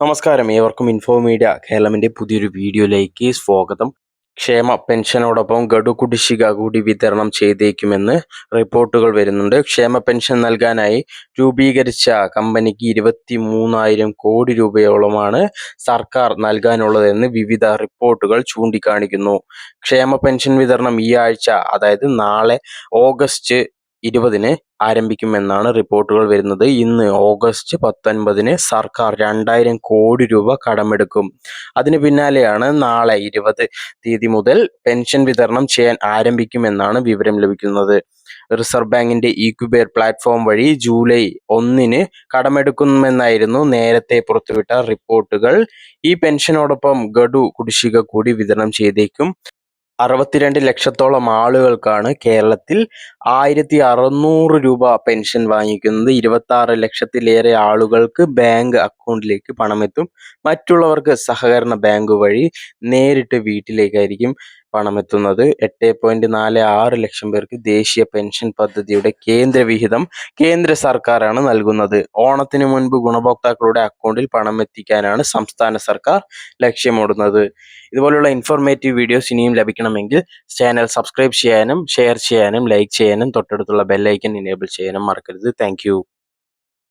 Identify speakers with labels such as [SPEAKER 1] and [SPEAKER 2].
[SPEAKER 1] നമസ്കാരം. ഏവർക്കും info media കേരളമിന്റെ പുതിയൊരു വീഡിയോയിലേക്ക് സ്വാഗതം. ക്ഷേമ പെൻഷനോടൊപ്പം ഗഡു കുടിശ്ശിക കൂടി വിതരണം ചെയ്തേക്കുമെന്ന് റിപ്പോർട്ടുകൾ വരുന്നുണ്ട്. ക്ഷേമ പെൻഷൻ നൽകാനായി രൂപീകരിച്ച കമ്പനിക്ക് ഇരുപത്തി മൂന്നായിരം കോടി രൂപയോളമാണ് സർക്കാർ നൽകാനുള്ളതെന്ന് വിവിധ റിപ്പോർട്ടുകൾ ചൂണ്ടിക്കാണിക്കുന്നു. ക്ഷേമ പെൻഷൻ വിതരണം ഈ ആഴ്ച അതായത് നാളെ ഓഗസ്റ്റ് ഇരുപതിന് ആരംഭിക്കുമെന്നാണ് റിപ്പോർട്ടുകൾ വരുന്നത്. ഇന്ന് ഓഗസ്റ്റ് പത്തൊൻപതിന് സർക്കാർ രണ്ടായിരം കോടി രൂപ കടമെടുക്കും. അതിന് പിന്നാലെയാണ് നാളെ ഇരുപത് തീയതി മുതൽ പെൻഷൻ വിതരണം ചെയ്യാൻ ആരംഭിക്കുമെന്നാണ് വിവരം ലഭിക്കുന്നത്. റിസർവ് ബാങ്കിന്റെ ഈക്യുബേർ പ്ലാറ്റ്ഫോം വഴി ജൂലൈ ഒന്നിന് കടമെടുക്കുമെന്നായിരുന്നു നേരത്തെ പുറത്തുവിട്ട റിപ്പോർട്ടുകൾ. ഈ പെൻഷനോടൊപ്പം ഗഡു കുടിശ്ശിക കൂടി വിതരണം ചെയ്തേക്കും. അറുപത്തിരണ്ട് ലക്ഷത്തോളം ആളുകൾക്കാണ് കേരളത്തിൽ ആയിരത്തി അറുന്നൂറ് രൂപ പെൻഷൻ വാങ്ങിക്കുന്നത്. ഇരുപത്തി ആറ് ലക്ഷത്തിലേറെ ആളുകൾക്ക് ബാങ്ക് അക്കൗണ്ടിലേക്ക് പണമെത്തും. മറ്റുള്ളവർക്ക് സഹകരണ ബാങ്ക് വഴി നേരിട്ട് വീട്ടിലേക്കായിരിക്കും. പണമെത്തുന്നത്. എട്ട് പോയിന്റ് നാല് ആറ് ലക്ഷം പേർക്ക് ദേശീയ പെൻഷൻ പദ്ധതിയുടെ കേന്ദ്ര വിഹിതം കേന്ദ്ര സർക്കാരാണ് നൽകുന്നത്. ഓണത്തിന് മുൻപ് ഗുണഭോക്താക്കളുടെ അക്കൗണ്ടിൽ പണം എത്തിക്കാനാണ് സംസ്ഥാന സർക്കാർ ലക്ഷ്യമിടുന്നത്. ഇതുപോലുള്ള ഇൻഫോർമേറ്റീവ് വീഡിയോസ് ഇനിയും ലഭിക്കണമെങ്കിൽ ചാനൽ സബ്സ്ക്രൈബ് ചെയ്യാനും ഷെയർ ചെയ്യാനും ലൈക്ക് ചെയ്യാനും തൊട്ടടുത്തുള്ള ബെല്ലൈക്കൻ ഇനേബിൾ ചെയ്യാനും മറക്കരുത്. താങ്ക്